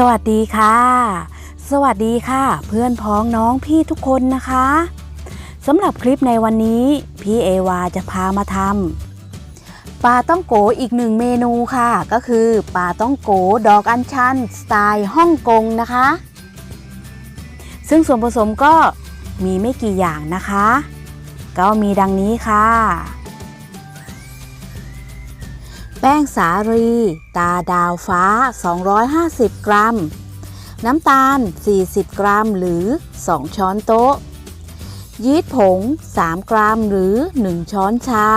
สวัสดีค่ะ สวัสดีค่ะ เพื่อนพ้องน้องพี่ทุกคนนะคะสำหรับคลิปในวันนี้ พี่เอวาจะพามาทำปลาต้องโกอีกหนึ่งเมนูค่ะ ก็คือปลาต้องโกดอกอัญชันสไตล์ฮ่องกงนะคะ ซึ่งส่วนผสมก็มีไม่กี่อย่างนะคะ ก็มีดังนี้ค่ะ ป้งสาลี ตาดาวฟ้า 250 กรัม น้ำตาล 40 กรัมหรือ 2 ช้อนโต๊ะ ยีสต์ผง 3 กรัมหรือ 1 ช้อนชา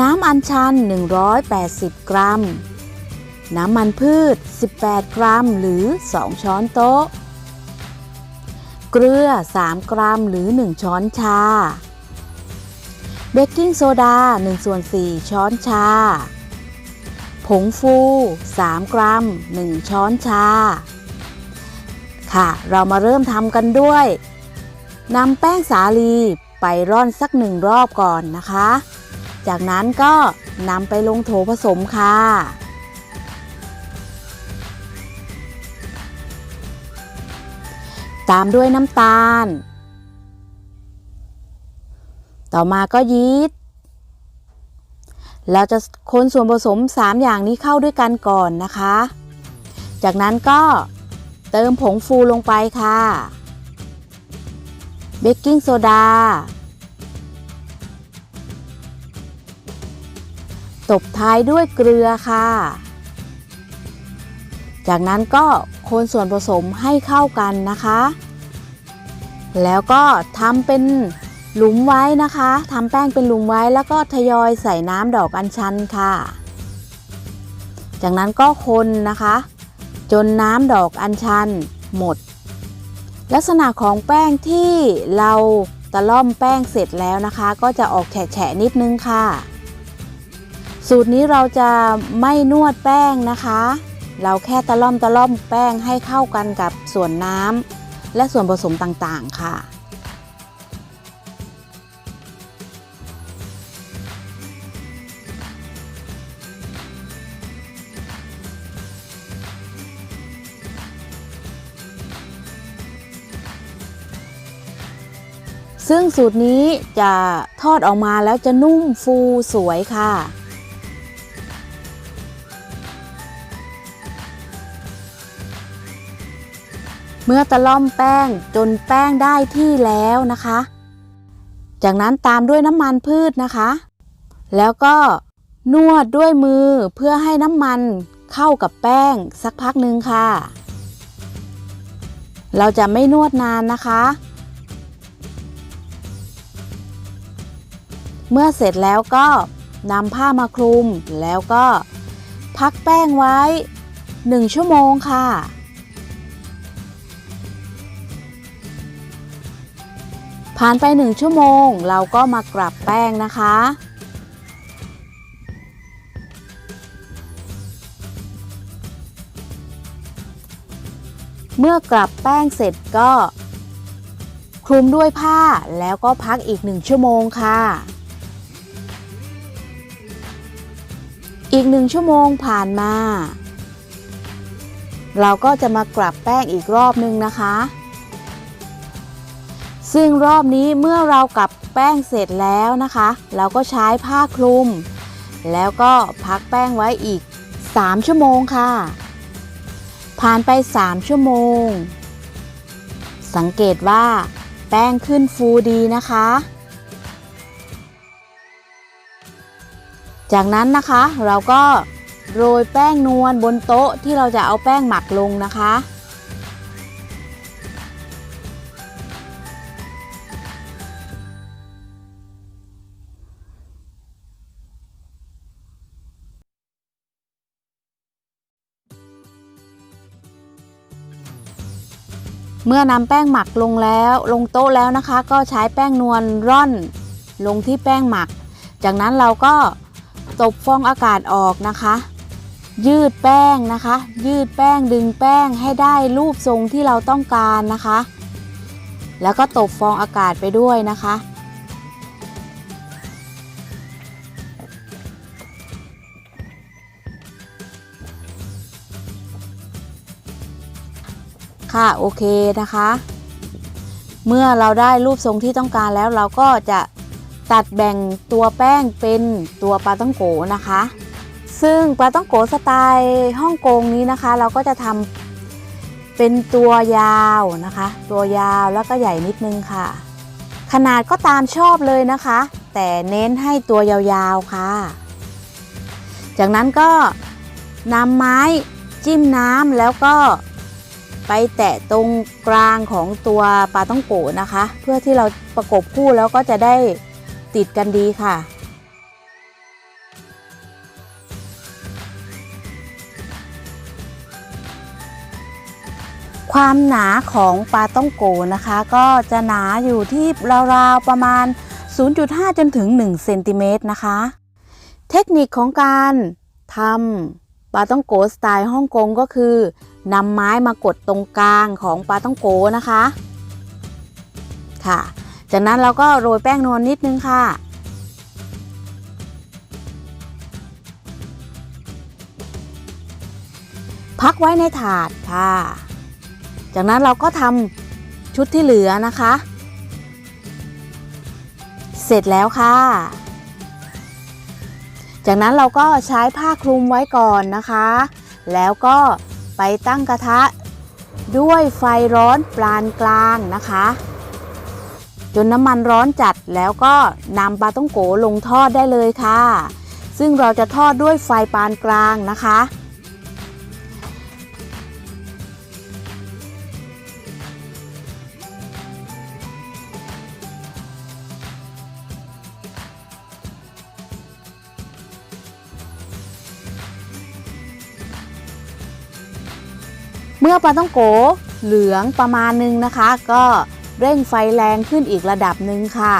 น้ำอัญชัน 180 กรัม น้ำมันพืช 18 กรัมหรือ 2 ช้อนโต๊ะเกลือ 3 กรัมหรือ 1 ช้อนชา เบกกิ้งโซดา1ส่วน4ช้อนชา ผงฟู 3 กรัม 1 ช้อนชา ค่ะ เรามาเริ่มทำกันด้วยนำแป้งสาลีไปร่อนสักหนึ่งรอบก่อนนะคะ จากนั้นก็นำไปลงโถผสมค่ะตามด้วยน้ำตาล ต่อมาก็ยีสต์เราจะคนส่วนผสม 3 อย่างนี้เข้าด้วยกันก่อนนะคะ จากนั้นก็เติมผงฟูลงไปค่ะ เบกกิ้งโซดา ตบท้ายด้วยเกลือค่ะ จากนั้นก็คนส่วนผสมให้เข้ากันนะคะ แล้วก็ทำเป็น หลุมไว้นะคะทำแป้งเป็นหลุมไว้แล้วก็ทยอยใส่น้ำดอกอัญชันค่ะ จากนั้นก็คนนะคะ จนน้ำดอกอัญชันหมด ลักษณะของแป้งที่เราตะล่อมแป้งเสร็จแล้วนะคะ ก็จะออกแฉะนิดนึงค่ะ สูตรนี้เราจะไม่นวดแป้งนะคะ เราแค่ตะล่อมตะล่อมแป้งให้เข้ากันกับส่วนน้ำและส่วนผสมต่างๆค่ะ ซึ่งสูตรนี้จะทอดออกมาแล้วจะนุ่มฟูสวยค่ะ เมื่อตะล่อมแป้งจนแป้งได้ที่แล้วนะคะ จากนั้นตามด้วยน้ำมันพืชนะคะ แล้วก็นวดด้วยมือเพื่อให้น้ำมันเข้ากับแป้งสักพักหนึ่งค่ะ เราจะไม่นวดนานนะคะ เมื่อเสร็จแล้วก็นำผ้ามาคลุมแล้วก็พักแป้งไว้ 1 ชั่วโมงค่ะ ผ่านไป 1 ชั่วโมง เราก็มากลับแป้งนะคะ เมื่อกลับแป้งเสร็จก็ คลุมด้วยผ้าแล้วก็พักอีก 1 ชั่วโมงค่ะ อีกหนึ่งชั่วโมงผ่านมา เราก็จะมากลับแป้งอีกรอบนึงนะคะ ซึ่งรอบนี้เมื่อเรากลับแป้งเสร็จแล้วนะคะ เราก็ใช้ผ้าคลุม แล้วก็พักแป้งไว้อีก 3 ชั่วโมงค่ะ ผ่านไป 3 ชั่วโมง สังเกตว่าแป้งขึ้นฟูดีนะคะ จากนั้นนะคะเราก็โรยแป้งนวลบนโต๊ะที่เราจะเอาแป้งหมักลงนะคะ เมื่อนำแป้งหมักลงแล้วลงโต๊ะแล้วนะคะ ก็ใช้แป้งนวลร่อนลงที่แป้งหมัก จากนั้นเราก็ ตบฟองอากาศออกนะคะ ยืดแป้งนะคะ ยืดแป้งดึงแป้งให้ได้รูปทรงที่เราต้องการนะคะ แล้วก็ตบฟองอากาศไปด้วยนะคะค่ะโอเคนะคะ เมื่อเราได้รูปทรงที่ต้องการแล้วเราก็จะ ตัดแบ่งตัวแป้งเป็นตัวปลาต้องโกนะคะ ซึ่งปลาต้องโกสไตล์ฮ่องกงนี้นะคะ เราก็จะทำเป็นตัวยาวนะคะ ตัวยาวแล้วก็ใหญ่นิดนึงค่ะ ขนาดก็ตามชอบเลยนะคะ แต่เน้นให้ตัวยาวๆค่ะ จากนั้นก็นำไม้จิ้มน้ำแล้วก็ไปแตะตรงกลางของตัวปลาต้องโกะนะคะ เพื่อที่เราประกบคู่แล้วก็จะได้ ติดกันดีค่ะ ความหนาของปลาต้องโกนะคะ ก็จะหนาอยู่ที่ราวๆประมาณ 0.5 จนถึง 1 เซนติเมตรนะคะ เทคนิคของการทำปลาต้องโกสไตล์ฮ่องกงก็คือนำไม้มากดตรงกลางของปลาต้องโกนะคะ ค่ะ จากนั้นเราก็โรยแป้งนวลนิดนึงค่ะ พักไว้ในถาดค่ะ จากนั้นเราก็ทำชุดที่เหลือนะคะ เสร็จแล้วค่ะ จากนั้นเราก็ใช้ผ้าคลุมไว้ก่อนนะคะ แล้วก็ไปตั้งกระทะด้วยไฟร้อนปานกลางนะคะ จนน้ำมันร้อนจัดแล้วก็นำปลาต้องโกลงทอดได้เลยค่ะ ซึ่งเราจะทอดด้วยไฟปานกลางนะคะ เมื่อปลาต้องโกเหลืองประมาณนึงนะคะ ก็ เร่งไฟแรงขึ้นอีกระดับหนึ่งค่ะ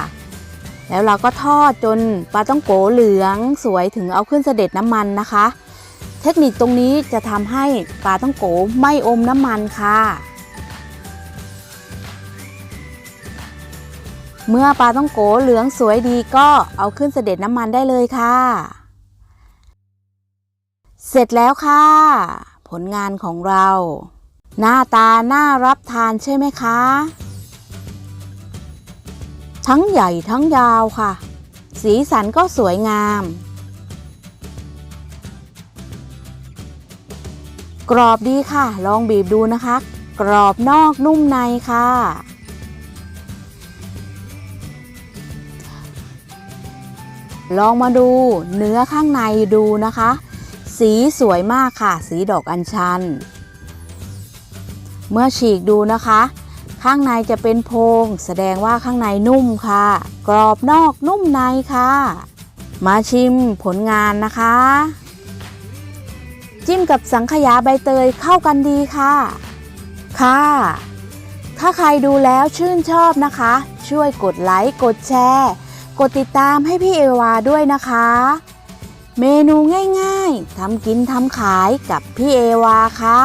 แล้วเราก็ทอดจนปลาต้องโกเหลืองสวยถึงเอาขึ้นเสด็จน้ำมันนะคะ เทคนิคตรงนี้จะทำให้ปลาต้องโกไม่อมน้ำมันค่ะ เมื่อปลาต้องโกเหลืองสวยดีก็เอาขึ้นเสด็จน้ำมันได้เลยค่ะ เสร็จแล้วค่ะ ผลงานของเราหน้าตาน่ารับทานใช่ไหมคะ ทั้งใหญ่ทั้งยาวค่ะ สีสันก็สวยงาม กรอบดีค่ะ ลองบีบดูนะคะ กรอบนอกนุ่มในค่ะ ลองมาดูเนื้อข้างในดูนะคะ สีสวยมากค่ะ สีดอกอัญชัน เมื่อฉีกดูนะคะ ข้างในจะเป็นโพงแสดงว่าข้างในนุ่มค่ะ กรอบนอกนุ่มในค่ะ มาชิมผลงานนะคะ จิ้มกับสังขยาใบเตยเข้ากันดีค่ะ ค่ะ ถ้าใครดูแล้วชื่นชอบนะคะ ช่วยกดไลค์กดแชร์ กดติดตามให้พี่เอวาด้วยนะคะ เมนูง่ายๆทำกินทำขายกับพี่เอวาค่ะ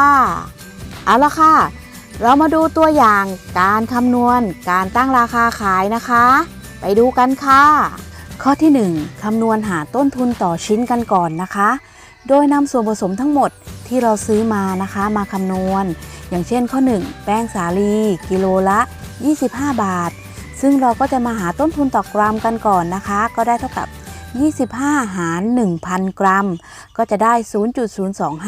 เอาละค่ะ เรามาดูตัวอย่างการคำนวณการตั้งราคาขายนะคะ ไปดูกันค่ะ ข้อที่ 1คำนวณหาต้นทุนต่อชิ้นกันก่อนนะคะ โดยนำส่วนผสมทั้งหมดที่เราซื้อมานะคะมาคำนวณ อย่างเช่นข้อ 1 แป้งสาลี กิโลละ 25 บาท ซึ่งเราก็จะมาหาต้นทุนต่อกรัมกันก่อนนะคะ ก็ได้เท่ากับ 25 หาร 1,000 กรัม ก็จะได้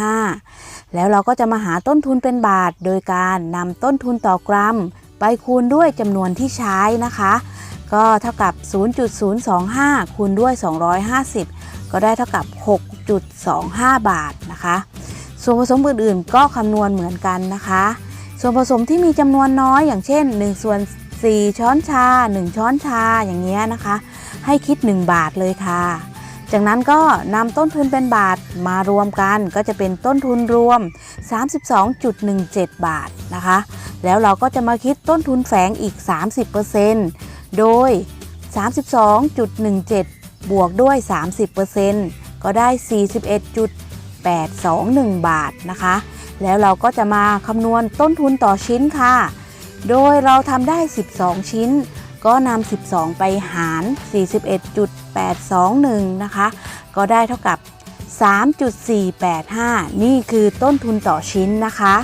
0.025 แล้วเราก็จะมาหาต้นทุนเป็นบาท โดยการนำต้นทุนต่อกรัม ไปคูณด้วยจำนวนที่ใช้นะคะ ก็เท่ากับ 0.025 คูณด้วย 250 ก็ได้เท่ากับ 6.25 บาทนะคะ ส่วนผสมอื่นๆ ก็คำนวณเหมือนกันนะคะ ส่วนผสมที่มีจำนวนน้อยอย่างเช่น1ส่วน 4 ช้อนชา 1 ช้อนชาอย่างเงี้ยนะคะ ให้คิด 1 บาทเลยค่ะ จากนั้นก็นำต้นทุนเป็นบาทมารวมกันก็จะเป็นต้นทุนรวม 32.17 บาทนะคะ แล้วเราก็จะมาคิดต้นทุนแฝงอีก 30%โดย 32.17 บวกด้วย 30%ก็ได้ 41.821 บาทนะคะ แล้วเราก็จะมาคำนวณต้นทุนต่อชิ้นค่ะ โดยเราทำได้ 12 ชิ้น ก็นำ 12 ไปหาร 41.821 นะคะ ก็ได้เท่ากับ 3.485 นี่คือต้นทุนต่อชิ้นนะคะ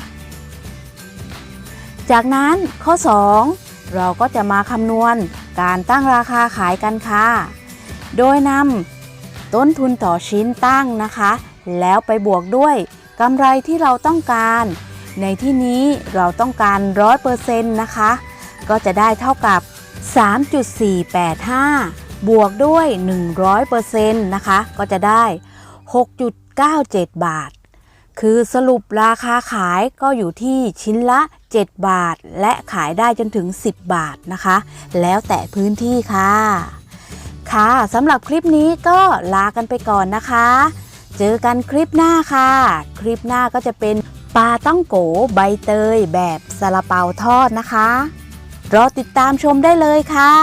จากนั้นข้อ 2 เราก็จะมาคำนวณการตั้งราคาขายกันค่ะ โดยนำต้นทุนต่อชิ้นตั้งนะคะ แล้วไปบวกด้วยกำไรที่เราต้องการ ในที่นี้เราต้องการ 100%นะคะ ก็จะได้เท่ากับ 3.485 บวกด้วย 100%นะคะ ก็จะได้ 6.97 บาท คือสรุปราคาขายก็อยู่ที่ชิ้นละ 7 บาท และขายได้จนถึง 10 บาทนะคะ แล้วแต่พื้นที่ค่ะ ค่ะสำหรับคลิปนี้ก็ลากันไปก่อนนะคะ เจอกันคลิปหน้าค่ะ คลิปหน้าก็จะเป็น ปลาต้องโกใบเตยแบบซาลาเปาทอดนะคะ รอติดตามชมได้เลยค่ะ